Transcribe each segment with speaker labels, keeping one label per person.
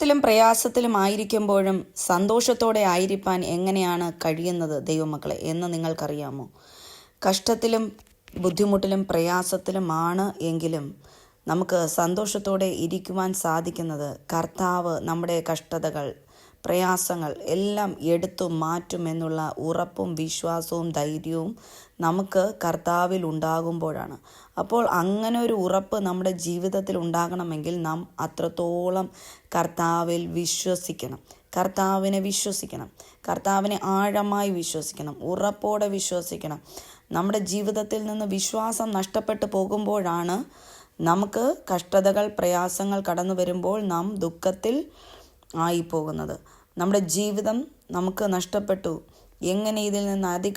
Speaker 1: ത്തിലും പ്രയാസത്തിലും ആയിരിക്കുമ്പോഴും സന്തോഷത്തോടെ ആയിരിക്കാൻ എങ്ങനെയാണ് കഴിയുന്നത് ദൈവമക്കളെ എന്ന് നിങ്ങൾക്കറിയാമോ? കഷ്ടത്തിലും ബുദ്ധിമുട്ടിലും പ്രയാസത്തിലുമാണ് എങ്കിലും നമുക്ക് സന്തോഷത്തോടെ ഇരിക്കുവാൻ സാധിക്കുന്നത് കർത്താവ് നമ്മുടെ കഷ്ടതകൾ പ്രയാസങ്ങൾ എല്ലാം എടുത്തു മാറ്റുമെന്നുള്ള ഉറപ്പും വിശ്വാസവും ധൈര്യവും നമുക്ക് കർത്താവിൽ ഉണ്ടാകുമ്പോഴാണ്. അപ്പോൾ അങ്ങനെ ഒരു ഉറപ്പ് നമ്മുടെ ജീവിതത്തിൽ ഉണ്ടാകണമെങ്കിൽ നാം അത്രത്തോളം കർത്താവിൽ വിശ്വസിക്കണം. കർത്താവിനെ വിശ്വസിക്കണം. കർത്താവിനെ ആഴമായി വിശ്വസിക്കണം. ഉറപ്പോടെ വിശ്വസിക്കണം. നമ്മുടെ ജീവിതത്തിൽ നിന്ന് വിശ്വാസം നഷ്ടപ്പെട്ടു പോകുമ്പോഴാണ് നമുക്ക് കഷ്ടതകൾ പ്രയാസങ്ങൾ കടന്നു വരുമ്പോൾ നാം ദുഃഖത്തിൽ ആയിപ്പോകുന്നത്. നമ്മുടെ ജീവിതം നമുക്ക് നഷ്ടപ്പെട്ടു. എങ്ങനെ ഇതിൽ നിന്ന് അതി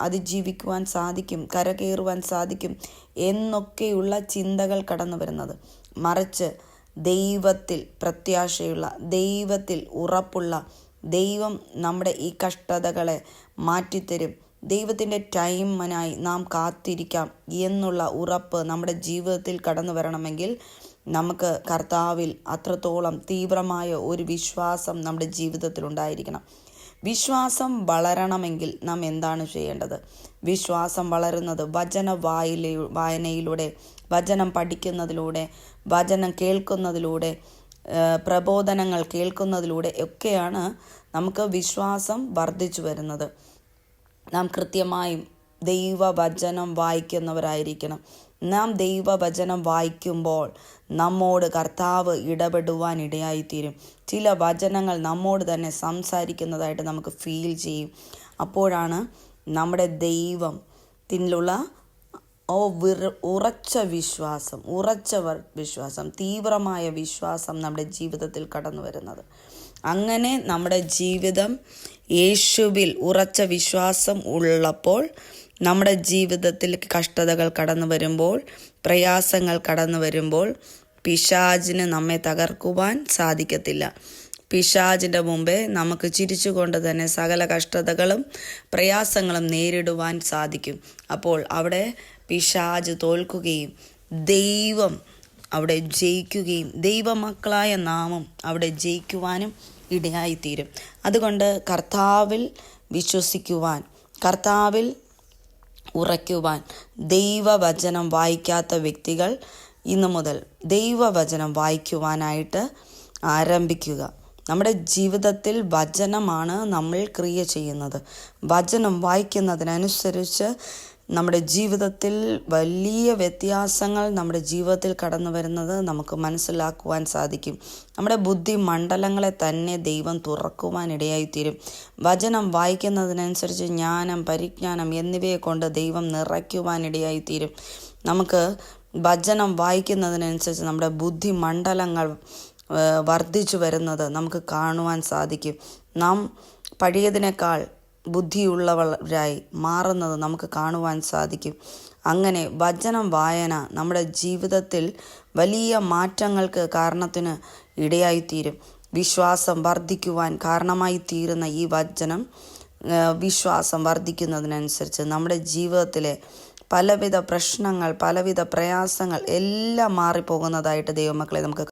Speaker 1: അതിജീവിക്കുവാൻ സാധിക്കും കരകയറുവാൻ സാധിക്കും എന്നൊക്കെയുള്ള ചിന്തകൾ കടന്നു വരുന്നത്. മറിച്ച് ദൈവത്തിൽ പ്രത്യാശയുള്ള ദൈവത്തിൽ ഉറപ്പുള്ള ദൈവം നമ്മുടെ ഈ കഷ്ടതകളെ മാറ്റിത്തരും. ദൈവത്തിന്റെ ടൈമനായി നാം കാത്തിരിക്കാം എന്നുള്ള ഉറപ്പ് നമ്മുടെ ജീവിതത്തിൽ കടന്നു വരണമെങ്കിൽ നമുക്ക് കർത്താവിൽ അത്രത്തോളം തീവ്രമായ ഒരു വിശ്വാസം നമ്മുടെ ജീവിതത്തിൽ ഉണ്ടായിരിക്കണം. വിശ്വാസം വളരണമെങ്കിൽ നാം എന്താണ് ചെയ്യേണ്ടത്? വിശ്വാസം വളരുന്നത് വചന വായില വായനയിലൂടെ വചനം പഠിക്കുന്നതിലൂടെ വചനം കേൾക്കുന്നതിലൂടെ പ്രബോധനങ്ങൾ കേൾക്കുന്നതിലൂടെ ഒക്കെയാണ് നമുക്ക് വിശ്വാസം വർദ്ധിച്ചു വരുന്നത്. നാം കൃത്യമായും ദൈവവചനം വായിക്കുന്നവരായിരിക്കണം. നാം ദൈവവചനം വായിക്കുമ്പോൾ നമ്മോട് കർത്താവ് ഇടപെടുവാൻ ഇടയായിത്തീരും. ചില വചനങ്ങൾ നമ്മോട് തന്നെ സംസാരിക്കുന്നതായിട്ട് നമുക്ക് ഫീൽ ചെയ്യും. അപ്പോഴാണ് നമ്മുടെ ദൈവത്തിലുള്ള ഓ വിറ ഉറച്ച വിശ്വാസം ഉറച്ച വിശ്വാസം തീവ്രമായ വിശ്വാസം നമ്മുടെ ജീവിതത്തിൽ കടന്നു വരുന്നത്. അങ്ങനെ നമ്മുടെ ജീവിതം യേശുവിൽ ഉറച്ച വിശ്വാസം ഉള്ളപ്പോൾ നമ്മുടെ ജീവിതത്തിൽ കഷ്ടതകൾ കടന്നു വരുമ്പോൾ പ്രയാസങ്ങൾ കടന്നു വരുമ്പോൾ പിശാജിന് നമ്മെ തകർക്കുവാൻ സാധിക്കത്തില്ല. പിശാജിന്റെ മുമ്പേ നമുക്ക് ചിരിച്ചുകൊണ്ട് തന്നെ സകല കഷ്ടതകളും പ്രയാസങ്ങളും നേരിടുവാൻ സാധിക്കും. അപ്പോൾ അവിടെ പിശാജ് തോൽക്കുകയും ദൈവം അവിടെ ജയിക്കുകയും ദൈവമക്കളായ നാമം അവിടെ ജയിക്കുവാനും ഇടയായിത്തീരും. അതുകൊണ്ട് കർത്താവിൽ വിശ്വസിക്കുവാൻ കർത്താവിൽ ഉറയ്ക്കുവാൻ ദൈവവചനം വായിക്കാത്ത വ്യക്തികൾ ഇന്നു മുതൽ ദൈവവചനം വായിക്കുവാനായിട്ട് ആരംഭിക്കുക. നമ്മുടെ ജീവിതത്തിൽ വചനമാണ് നമ്മൾ ക്രിയ ചെയ്യുന്നത്. വചനം വായിക്കുന്നതിനനുസരിച്ച് നമ്മുടെ ജീവിതത്തിൽ വലിയ വ്യത്യാസങ്ങൾ നമ്മുടെ ജീവിതത്തിൽ കടന്നു വരുന്നത് നമുക്ക് മനസ്സിലാക്കുവാൻ സാധിക്കും. നമ്മുടെ ബുദ്ധി മണ്ഡലങ്ങളെ തന്നെ ദൈവം തുറക്കുവാൻ ഇടയായിത്തീരും. വചനം വായിക്കുന്നതിനനുസരിച്ച് ജ്ഞാനം പരിജ്ഞാനം എന്നിവയെ കൊണ്ട് ദൈവം നിറയ്ക്കുവാൻ ഇടയായിത്തീരും. നമുക്ക് വചനം വായിക്കുന്നതിനനുസരിച്ച് നമ്മുടെ ബുദ്ധി മണ്ഡലങ്ങൾ വർദ്ധിച്ചു വരുന്നത് നമുക്ക് കാണുവാൻ സാധിക്കും. നാം പഴയതിനേക്കാൾ ബുദ്ധിയുള്ളവരായി മാറുന്നത് നമുക്ക് കാണുവാൻ സാധിക്കും. അങ്ങനെ വചനം വായന നമ്മുടെ ജീവിതത്തിൽ വലിയ മാറ്റങ്ങൾക്ക് കാരണത്തിന് ഇടയായിത്തീരും. വിശ്വാസം വർദ്ധിക്കുവാൻ കാരണമായി തീരുന്ന ഈ വചനം വിശ്വാസം വർദ്ധിക്കുന്നതിനനുസരിച്ച് നമ്മുടെ ജീവിതത്തിലെ പലവിധ പ്രശ്നങ്ങൾ പലവിധ പ്രയാസങ്ങൾ എല്ലാം മാറിപ്പോകുന്നതായിട്ട് ദൈവമക്കളെ നമുക്ക്